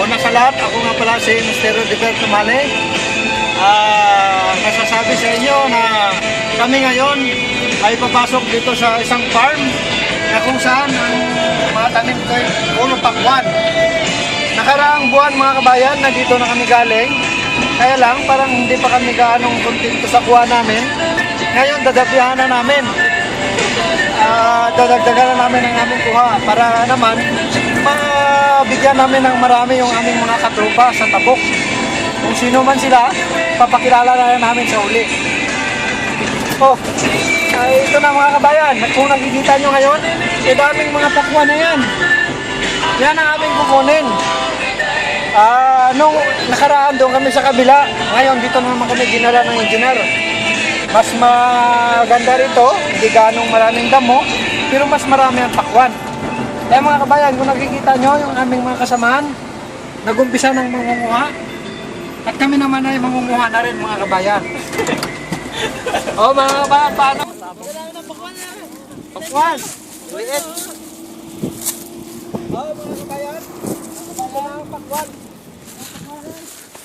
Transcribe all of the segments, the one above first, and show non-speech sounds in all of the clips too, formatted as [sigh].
Una sa lahat, ako nga pala si Mr. Roberto Mane. Ah, nasasabi sa inyo na kami ngayon ay papasok dito sa isang farm na kung saan ang mga tanim ko ay puro pakwan. Nakaraang buwan mga kabayan, nandito na kami galing. Kaya lang, parang hindi pa kami gaanong kontento sa kuha namin. Ngayon, dadapihan na namin. Ah, dadagdagan na namin ang aming kuha para naman mabigyan namin ng marami yung aming mga katropa sa tabok. Kung sino man sila, papakilala na namin sa uli. Oh, ay, ito na mga kabayan. Kung nakikita nyo ngayon, eh daming mga pakwan na yan. Yan ang aming kukunin. Ah, nung nakaraan doon kami sa kabila, ngayon dito na naman kami dinala ng engineer. Mas maganda rito, hindi ganong maraming damo, pero mas marami ang pakwan. Kaya mga kabayan, kung nakikita nyo yung aming mga kasamahan, nagumpisa ng mangunguha, at kami naman ay mangunguha na rin mga kabayan. [laughs] oh mga kabayan, paano? Pakwan! Liit! Oh mga kabayan, ito na ang pakwan.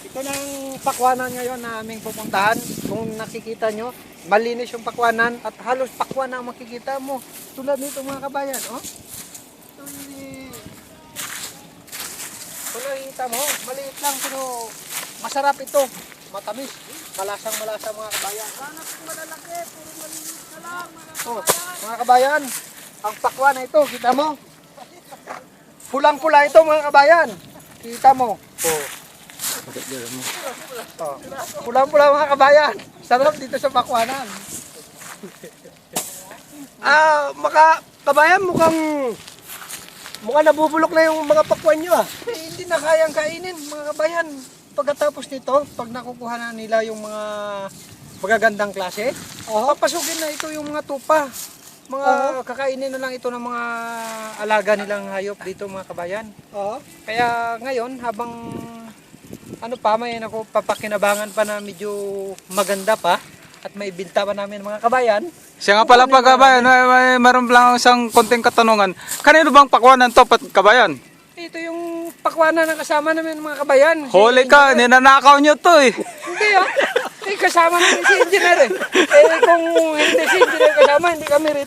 Ito na ang pakwanan ngayon na aming pupuntahan. Kung nakikita nyo, malinis yung pakwanan at halos pakwan ang makikita mo. Tulad nito mga kabayan, oh. Nakikita mo, maliit lang pero masarap ito. Matamis. Malasang malasa mga kabayan. Sana kung malalaki, puro maliit na lang. Oh, mga kabayan, ang pakwan na ito, kita mo? Pulang-pula ito mga kabayan. Kita mo. Oh. Oh. Pulang-pula mga kabayan. Sarap dito sa pakwanan. ah, maka kabayan mukhang mukhang nabubulok na yung mga pakwan nyo ah. Eh, hindi na kayang kainin mga kabayan. Pagkatapos nito, pag nakukuha na nila yung mga magagandang klase, papasukin na ito yung mga tupa. Mga kakainin na lang ito ng mga alaga nilang hayop dito mga kabayan. Kaya ngayon habang ano pa may ako papakinabangan pa na medyo maganda pa at may binta pa namin mga kabayan. Siya nga pala pag kabayan, may, may meron lang isang konting katanungan. Kanino bang pakwanan to, pat kabayan? Ito yung pakwanan ng kasama namin mga kabayan. Si Holy ka, ninanakaw nyo to eh. Hindi ah. Eh, kasama namin si engineer eh. Eh kung hindi si engineer kasama, hindi kami rito